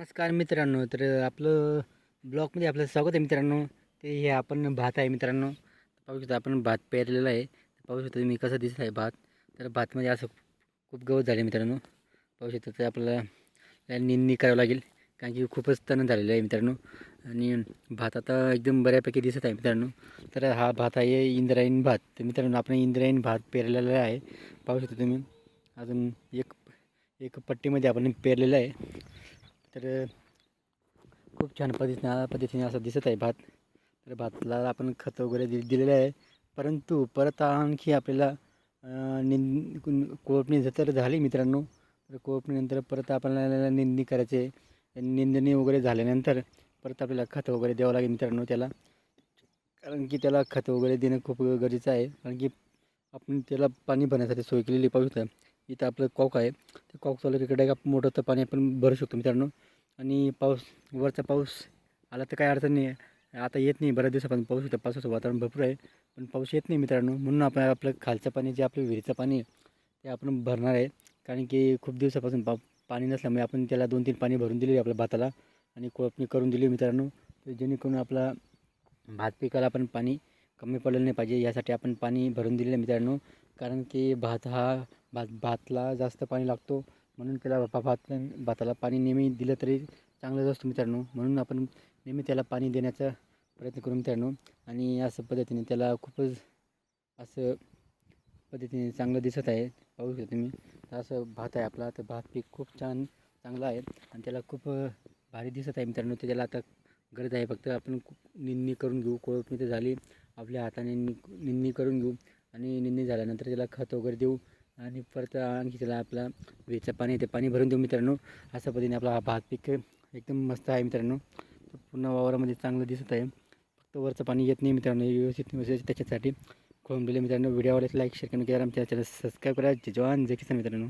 नमस्कार मित्रांनो तर आपलं ब्लॉगमध्ये आपलं स्वागत आहे मित्रांनो. ते हे आपण भात आहे मित्रांनो. पाहू शकता आपण भात पेरलेला आहे. पाहू शकता तुम्ही कसं दिसत आहे भात. तर भातमध्ये असं खूप गवत झाले मित्रांनो. पाहू शकता ते आपल्याला निंदणी करावं लागेल कारण की खूपच तण झालेलं आहे मित्रांनो. आणि भात आता एकदम बऱ्यापैकी दिसत आहे मित्रांनो. तर हा भात आहे इंद्रायण भात. तर मित्रांनो आपण इंद्रायण भात पेरलेला आहे. पाहू शकता तुम्ही. अजून एक एक पट्टीमध्ये आपण पेरलेला आहे. तर खूप छान पद्धतीनं पद्धतीने असं दिसत आहे भात. तर भातला आपण खत वगैरे दि दिलेलं आहे. परंतु परत आणखी आपल्याला निंद कोळपणी जर तर झाली मित्रांनो. तर कोळपणीनंतर परत आपल्याला निंदणी करायचे. निंदणी वगैरे झाल्यानंतर परत आपल्याला खत वगैरे द्यावं लागेल मित्रांनो त्याला. कारण की त्याला खत वगैरे देणं खूप गरजेचं आहे. कारण की आपण त्याला पाणी भरण्यासाठी सोय केलेली पाहू शकता इथं आपलं कॉक आहे. ते कॉक चालू इकडे एक मोठं तर पाणी आपण भरू शकतो मित्रांनो. आणि पाऊस वरचा पाऊस आला तर काही अडचण नाही आहे आता येत नाही बऱ्याच दिवसापासून. पाऊस होता. पावसाचं वातावरण भरपूर आहे. पण पाऊस येत नाही मित्रांनो. म्हणून आपण आपलं खालचं पाणी जे आपलं विहिरीचं पाणी आहे ते आपण भरणार आहे. कारण की खूप दिवसापासून पा पाणी नसल्यामुळे आपण त्याला दोन तीन पाणी भरून दिले आपल्या भाताला. आणि कोळपणी करून दिली मित्रांनो. तर जेणेकरून आपला भात पिकाला आपण पाणी कमी पडलं नाही पाहिजे. यासाठी आपण पाणी भरून दिलेलं आहे मित्रांनो. कारण की भात हा भात भातला जास्त पाणी लागतो. म्हणून त्याला भात भाताला पाणी नेहमी दिलं तरी चांगलंच असतं मित्रांनो. म्हणून आपण नेहमी त्याला पाणी देण्याचा प्रयत्न करू मित्रांनो. आणि असं पद्धतीने त्याला खूपच असं पद्धतीने चांगलं दिसत आहे. पाहू शकता तुम्ही. असं भात आहे आपला. तर भात पीक खूप छान चांगलं आहे. आणि त्याला खूप भारी दिसत आहे मित्रांनो. तर त्याला आता गरज आहे. फक्त आपण खूप निंदणी करून घेऊ. कोळपणी तर झाली. आपल्या हाताने निंदणी करून घेऊ. आणि निंदणी झाल्यानंतर त्याला खत वगैरे देऊ. आणि परत आणखी त्याला आपला विहिरीचं पाणी ते पाणी भरून देऊ मित्रांनो. अशा पद्धतीने आपला हा भात पीक एकदम मस्त आहे मित्रांनो. पुन्हा पूर्ण वावरामध्ये चांगलं दिसत आहे. फक्त वरचं पाणी येत नाही मित्रांनो व्यवस्थित व्यवस्थित त्याच्यासाठी खोळून दिले मित्रांनो व्हिडिओ आवडल्यास लाईक शेअर करून आमच्या चॅनल सबस्क्राईब करा. जय जवान जय किसान मित्रांनो.